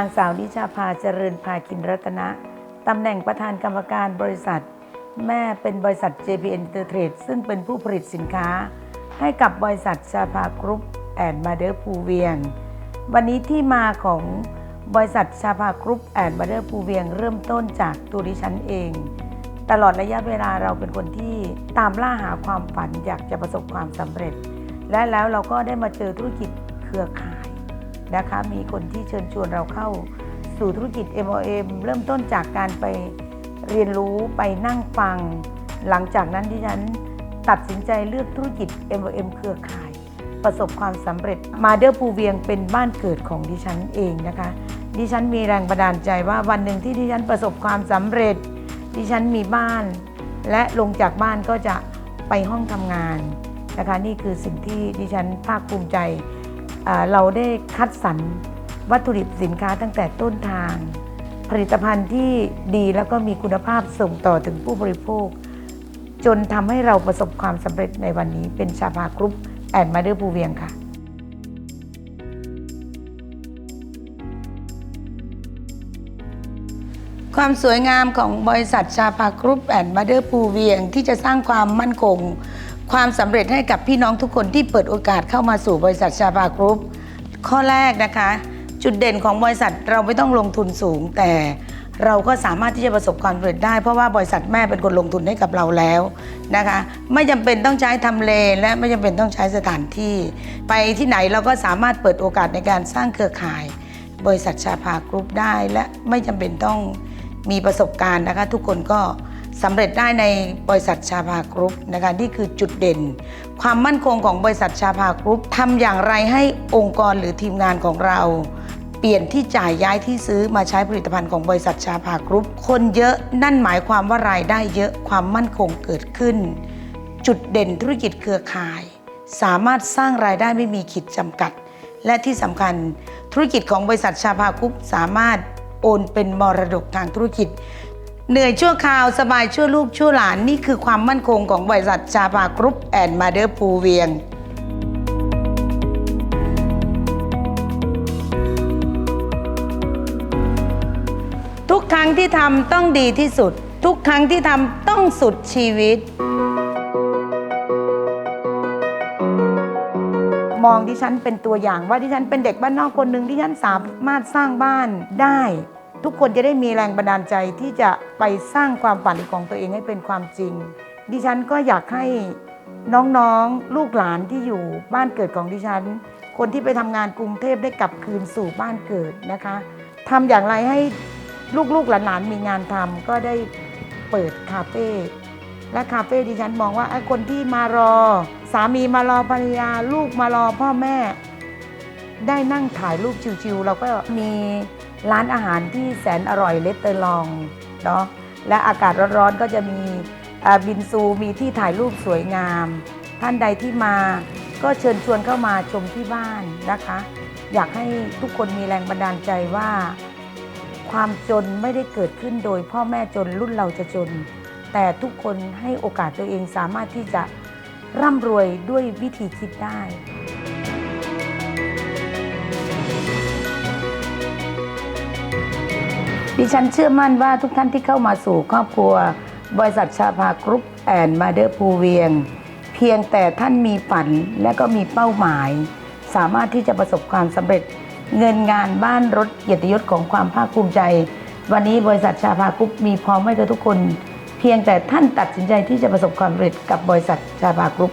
างสาวนิชาภาเจริญภาคินรัตนะตำแหน่งประธานกรรมการบริษัท แม่เป็นบริษัท JPN Intertrade ซึ่งเป็นผู้ผลิตสินค้า ให้กับบริษัทชาภากรุ๊ปแอนด์มาเดอร์ภูเวียง วันนี้ที่มาของบริษัทชาภากรุ๊ปแอนด์มาเดอร์ภูเวียง เริ่มต้นจากตัวดิฉันเอง ตลอดระยะเวลาเราเป็นคนที่ตามล่าหาความฝันอยากจะประสบความสำเร็จ และแล้วเราก็ได้มาเจอธุรกิจเครือข่าย นะคะ มีคนที่เชิญชวนเราเข้าสู่ธุรกิจ MLM เริ่มต้นจากการไปเรียนรู้ไปนั่งฟัง หลังจากนั้นดิฉันตัดสินใจเลือกธุรกิจ MLM เครือข่าย ประสบความสำเร็จมาเดอร์ภูเวียงเป็นบ้านเกิดของดิฉันเองนะคะ ดิฉันมีแรงบันดาลใจว่าวันหนึ่งที่ดิฉันประสบความสำเร็จ ดิฉันมีบ้าน และลงจากบ้านก็จะไปห้องทำงานนะคะนี่คือสิ่งที่ดิฉันภาคภูมิใจ เราได้คัดสรรวัตถุดิบสินค้าตั้งแต่ต้นทาง ผลิตภัณฑ์ที่ดีแล้วก็มีคุณภาพส่งต่อถึงผู้บริโภค จนทำให้เราประสบความสำเร็จในวันนี้เป็นชาพากรุ๊ปแอนมาเดอร์ภูเวียงค่ะความสวยงามของบริษัทชาพากรุ๊ปแอนด์มาเดอร์ภูเวียง ที่จะสร้างความมั่นคง ความสำเร็จให้กับพี่น้องทุกคนที่เปิดโอกาสเข้ามาสู่บริษัทชาพากรุ๊ปข้อแรกนะคะ จุดเด่นของบริษัทเราไม่ต้องลงทุนสูง แต่เราก็สามารถที่จะประสบความสำเร็จได้ เพราะว่าบริษัทแม่เป็นคนลงทุนให้กับเราแล้วนะคะ ไม่จำเป็นต้องใช้ทำเลและไม่จำเป็นต้องใช้สถานที่ ไปที่ไหนเราก็สามารถเปิดโอกาสในการสร้างเครือข่าย บริษัทชาพากรุ๊ปได้ และไม่จำเป็นต้องมีประสบการณ์นะคะ ทุกคนก็ สำเร็จได้ในบริษัทชาพากรุ๊ปนะคะนี่คือจุดเด่น ความมั่นคงของบริษัทชาพากรุ๊ปทำอย่างไรให้องค์กรหรือทีมงานของเรา เปลี่ยนที่จ่ายย้ายที่ซื้อมาใช้ผลิตภัณฑ์ของบริษัทชาพากรุ๊ปคนเยอะนั่นหมายความว่ารายได้เยอะความมั่นคงเกิดขึ้น จุดเด่นธุรกิจเครือข่าย สามารถสร้างรายได้ไม่มีขีดจำกัด และที่สำคัญธุรกิจของบริษัทชาพาคุปสามารถโอนเป็นมรดกทางธุรกิจ เหนื่อยชั่วคราวสบายชั่วลูกชั่วหลาน นี่คือความมั่นคงของบริษัทชาพากรุ๊ปแอนด์มาเดอร์ภูเวียงทุกครั้งที่ทำต้องดีที่สุด ทุกครั้งที่ทำต้องสุดชีวิต มองดิฉันเป็นตัวอย่างว่าดิฉันเป็นเด็กบ้านนอกคนหนึ่งดิฉันสามารถสร้างบ้านได้ ทุกคนจะได้มีแรงบันดาลใจที่จะไปสร้างความฝันของตัวเองให้เป็นความจริง ดิฉันก็อยากให้น้องๆ ลูกหลานที่อยู่บ้านเกิดของดิฉัน คนที่ไปทำงานกรุงเทพได้กลับคืนสู่บ้านเกิดนะคะทำอย่างไรให้ลูกๆหลานๆมีงานทำก็ได้เปิดคาเฟ่และคาเฟ่ดิฉันมองว่าไอ้คนที่มารอ สามีมารอภรรยา ลูกมารอพ่อแม่ ได้นั่งถ่ายรูปชิวๆเราก็มี ร้านอาหารที่แสนอร่อยเลสเตอร์ลองเนาะและอากาศร้อนๆก็จะมีบินซูมีที่ถ่ายรูปสวยงาม ท่านใดที่มาก็เชิญชวนเข้ามาชมที่บ้านนะคะ อยากให้ทุกคนมีแรงบันดาลใจว่า ความจนไม่ได้เกิดขึ้นโดยพ่อแม่จนรุ่นเราจะจน แต่ทุกคนให้โอกาสตัวเองสามารถที่จะร่ำรวยด้วยวิธีคิดได้ ดิฉันเชื่อมั่นว่าทุกท่านที่เข้ามาสู่ครอบครัว บริษัทชาพากรุ๊ปแอนด์มาเดอร์ภูเวียง เพียงแต่ท่านมีฝันและก็มีเป้าหมาย สามารถที่จะประสบความสำเร็จเงินงานบ้านรถเกียรติยศของความภาคภูมิใจ วันนี้บริษัทชาพากรุ๊ปมีพร้อมให้กับทุกคน เพียงแต่ท่านตัดสินใจที่จะประสบความสำเร็จกับบริษัทชาพากรุ๊ป